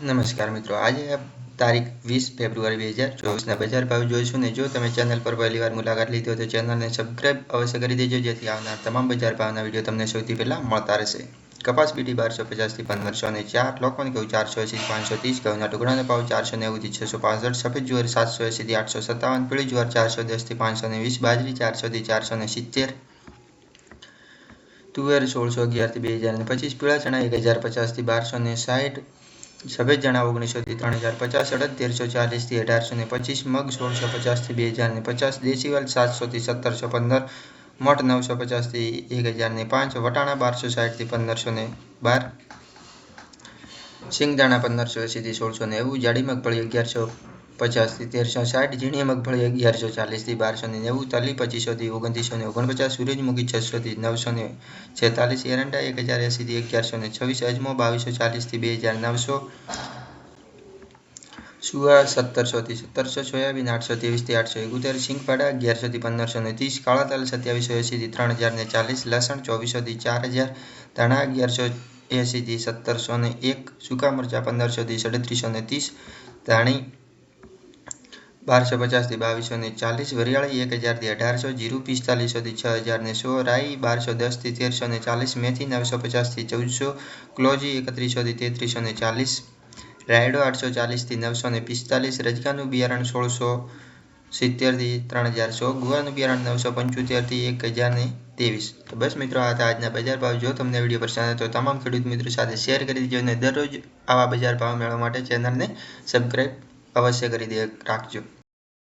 નમસ્કાર મિત્રો. આજે તારીખ વીસ ફેબ્રુઆરી બે હજાર ચોવીસના બજાર ભાવ જોઈશું ને જો તમે ચેનલ પર પહેલીવાર મુલાકાત લીધી હોય તો ચેનલને સબસ્ક્રાઇબ અવશ્ય કરી દેજો, જેથી આવનાર તમામ બજાર ભાવના વીડિયો તમને સૌથી પહેલાં મળતા રહેશે. કપાસ બીટી બારસો પચાસથી પંદરસો અને ચાર લોકોને કહ્યું ચારસો એસી પાંચસો ત્રીસ, ઘઉંના ટુકડાનો ભાવ ચારસો નેવુંથી છસો પાસઠ, સફેદ જુવાર સાતસો એંસીથી આઠસો સત્તાવન, પીળી જુવાર ચારસો દસથી પાંચસો ને વીસ, બાજરી ચારસોથી ચારસો ને સિત્તેર, તુવેર સોળસો અગિયારથી બે હજાર ને પચીસ, પીળા ચણા એક હજાર પચાસથી બારસો ને સાઠ સફેદ જણા ઓગણીસોથી ત્રણ હજાર પચાસ અડદ તેરસો ચાલીસથી અઢારસો ને પચીસ, મગ સોળસો પચાસથી બે હજાર ને પચાસ, દેશીવાલ સાતસોથી સત્તરસો પંદર, મઠ નવસો પચાસથી એક હજાર ને પાંચ, વટાણા બારસો સાઠથી પંદરસો ને બાર, સિંગદાણા પંદરસો એંસીથી સોળસો નેવું, જાડી મગફળી અગિયારસો પચાસથી તેરસો સાઠ ઝીણી મગફળી અગિયારસો ચાલીસથી બારસો ને નેવું, તલી પચીસોથી ઓગણત્રીસો ને ઓગણપચાસ સૂરજમુખી છસોથી નવસો ને છેતાલીસ, એરંડા એક હજાર એંસીથી અગિયારસો ને છવ્વીસ, અજમો બાવીસો ચાલીસથી બે હજાર નવસો, સુવા સત્તરસોથી સત્તરસો, સોયાબીન આઠસો ત્રેવીસથી આઠસો એકોતેર સિંગપાડા અગિયારસોથી પંદરસો ને ત્રીસ, કાળા તલ સત્યાવીસો એંસીથી ત્રણ હજાર ને ચાલીસ, લસણ ચોવીસોથી ચાર હજાર, ધાણા અગિયારસો એંસીથી સત્તરસો ને એક, સૂકા મરચાં પંદરસોથી સાડત્રીસો ને ત્રીસ, ધાણી બારસો પચાસથી બાવીસો ને ચાલીસ, વરિયાળી એક હજારથી અઢારસો, જીરું પિસ્તાલીસોથી છ હજાર ને સો, રાઈ બારસો દસથી તેરસો ને ચાલીસ, મેથી નવસો પચાસથી ચૌદસો, ક્લોજી એકત્રીસોથી તેત્રીસો ને ચાલીસ, રાયડો આઠસો ચાલીસથી નવસો ને પિસ્તાલીસ રજકાનું બિયારણ સોળસો સિત્તેરથી ત્રણ હજાર સો ગુવાનું બિયારણ નવસો પંચોતેરથી એક હજાર ને ત્રેવીસ. તો બસ મિત્રો, આ હતા આજના બજાર ભાવ. જો તમને વીડિયો પસંદ તો તમામ ખેડૂત મિત્રો સાથે શેર કરી દેજો અને દરરોજ આવા બજાર ભાવ મેળવવા માટે ચેનલને સબસ્ક્રાઈબ અવશ્ય કરી દે રાખજો.